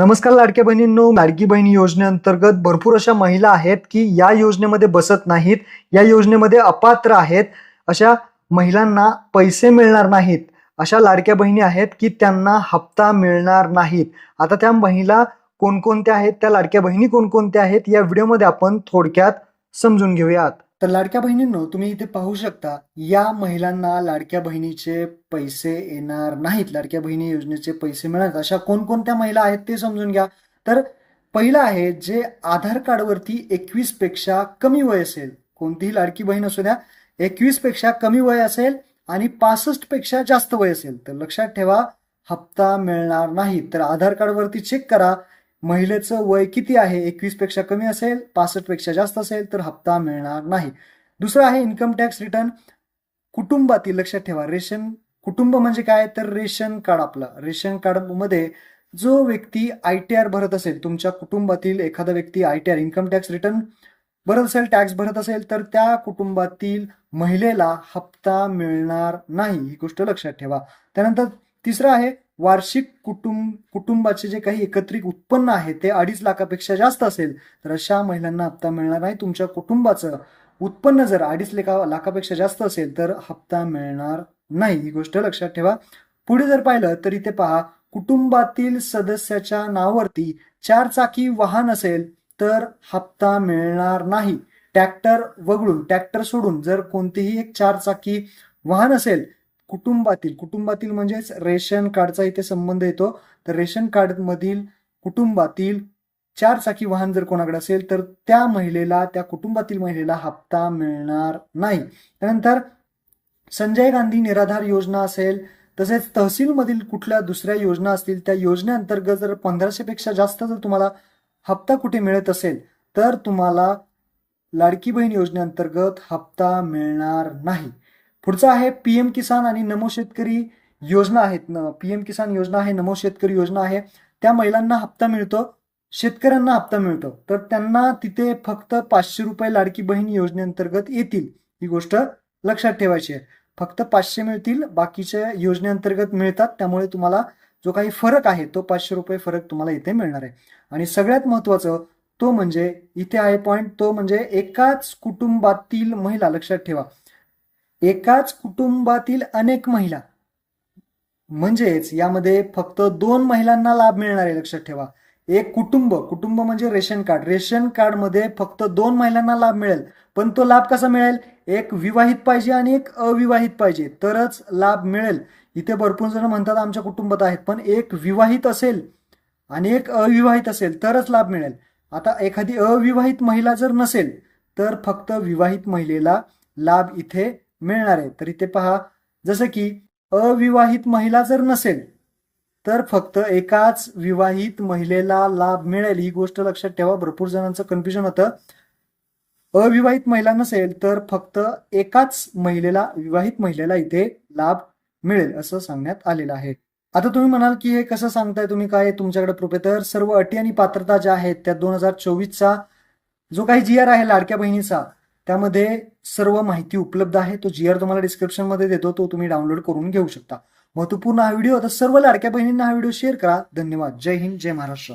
नमस्कार लाडक्या बहिणींनो लाडकी बहिणी योजनेअंतर्गत भरपूर अशा महिला आहेत की या योजनेमध्ये बसत नाहीत या योजनेमध्ये अपात्र आहेत. अशा महिलांना पैसे मिळणार नाहीत. अशा लाडक्या बहिणी आहेत की त्यांना हप्ता मिळणार नाहीत. आता त्या महिला कोणकोणत्या आहेत त्या लाडक्या बहिणी कोणकोणत्या आहेत या व्हिडिओमध्ये आपण थोडक्यात समजून घेऊयात. तर लाडक्या बहिणींनो तुम्ही इथे पाहू शकता या महिलांना लाडक्या बहिणीचे पैसे येणार नाहीत. लाडक्या बहिणी योजनेचे पैसे मिळणार अशा कोणकोणत्या महिला आहेत ते समजून घ्या. तर पहिलं आहे जे आधार कार्डवरती एकवीसपेक्षा कमी वय असेल कोणतीही लाडकी बहीण असू द्या एकवीसपेक्षा कमी वय असेल आणि पासष्टपेक्षा जास्त वय असेल तर लक्षात ठेवा हप्ता मिळणार नाही. तर आधार कार्डवरती चेक करा. महिलेचं वय किती आहे? एकवीसपेक्षा कमी असेल पासष्टपेक्षा जास्त असेल तर हप्ता मिळणार नाही. दुसरं आहे इन्कम टॅक्स रिटर्न कुटुंबातील लक्षात ठेवा रेशन कुटुंब म्हणजे काय? तर रेशन कार्ड आपलं. रेशन कार्डमध्ये जो व्यक्ती आय टी आर भरत असेल तुमच्या कुटुंबातील एखादा व्यक्ती I T R income tax return भरत असेल टॅक्स भरत असेल तर त्या कुटुंबातील महिलेला हप्ता मिळणार नाही. ही गोष्ट लक्षात ठेवा. त्यानंतर तिसरं आहे वार्षिक कुटुंब कुटुंबाचे जे काही एकत्रित उत्पन्न आहे ते अडीच लाखापेक्षा जास्त असेल तर अशा महिलांना हप्ता मिळणार नाही. तुमच्या कुटुंबाचं उत्पन्न जर अडीच लेखा लाखापेक्षा जास्त असेल तर हप्ता मिळणार नाही. ही गोष्ट लक्षात ठेवा. पुढे जर पाहिलं तर इथे पहा कुटुंबातील सदस्याच्या नावावरती चार चाकी वाहन असेल तर हप्ता मिळणार नाही. ट्रॅक्टर वगळून ट्रॅक्टर सोडून जर कोणतीही एक चार चाकी वाहन असेल कुटुंबातील कुटुंबातील म्हणजेच रेशन कार्डचा इथे संबंध येतो. तर रेशन कार्ड मधील कुटुंबातील चार चाकी वाहन जर कोणाकडे असेल तर त्या महिलेला त्या कुटुंबातील महिलेला हप्ता मिळणार नाही. त्यानंतर संजय गांधी निराधार योजना असेल तसेच तहसीलमधील कुठल्या दुसऱ्या योजना असतील त्या योजनेअंतर्गत जर पंधराशेपेक्षा जास्त जर तुम्हाला हप्ता कुठे मिळत असेल तर तुम्हाला लाडकी बहीण योजनेअंतर्गत हप्ता मिळणार नाही. पुढचं आहे पीएम किसान आणि नमो शेतकरी योजना आहेत पीएम किसान योजना आहे नमो शेतकरी योजना आहे. त्या महिलांना हप्ता मिळतो शेतकऱ्यांना हप्ता मिळतो. तर त्यांना तिथे फक्त पाचशे रुपये लाडकी बहीण योजनेअंतर्गत येतील. ही गोष्ट लक्षात ठेवायची आहे. फक्त पाचशे मिळतील बाकीच्या योजनेअंतर्गत मिळतात. त्यामुळे तुम्हाला जो काही फरक आहे तो पाचशे रुपये फरक तुम्हाला इथे मिळणार आहे. आणि सगळ्यात महत्वाचं तो म्हणजे इथे आहे पॉईंट तो म्हणजे एकाच कुटुंबातील महिला. लक्षात ठेवा. एकाच कुटुंबातील अनेक महिला. म्हणजेच यामध्ये फक्त दोन महिलांना लाभ मिळणार आहे लक्षात ठेवा. एक कुटुंब कुटुंब म्हणजे रेशन कार्ड. रेशन कार्डमध्ये फक्त दोन महिलांना लाभ मिळेल पण तो लाभ कसा मिळेल? एक विवाहित पाहिजे आणि एक अविवाहित पाहिजे. तरच लाभ मिळेल. इथे भरपूर जण म्हणतात आमच्या कुटुंबात आहेत. पण एक विवाहित असेल आणि एक अविवाहित असेल तरच लाभ मिळेल. आता एखादी अविवाहित महिला जर नसेल तर फक्त विवाहित महिलेला लाभ इथे मिळणार आहे. तर इथे पहा जसं की अविवाहित महिला जर नसेल तर फक्त एकाच विवाहित महिलेला लाभ मिळेल. ही गोष्ट लक्षात ठेवा. भरपूर जणांचं कन्फ्युजन होतं. अविवाहित महिला नसेल तर फक्त एकाच महिलेला विवाहित महिलेला इथे लाभ मिळेल असं सांगण्यात आलेलं आहे. आता तुम्ही म्हणाल की हे कसं सांगताय तुम्ही? काय तुमच्याकडे प्रूफ आहे तर सर्व अटी आणि पात्रता ज्या आहेत त्या दोन हजार चोवीसचा जो काही जी आर आहे लाडक्या बहिणीचा त्यामध्ये सर्व माहिती उपलब्ध आहे. तो जी आर तुम्हाला डिस्क्रिप्शनमध्ये देतो. तो तुम्ही डाउनलोड करून घेऊ शकता. महत्त्वपूर्ण हा व्हिडिओ. आता सर्व लाडक्या बहिणींना हा व्हिडिओ शेअर करा. धन्यवाद. जय हिंद. जय महाराष्ट्र.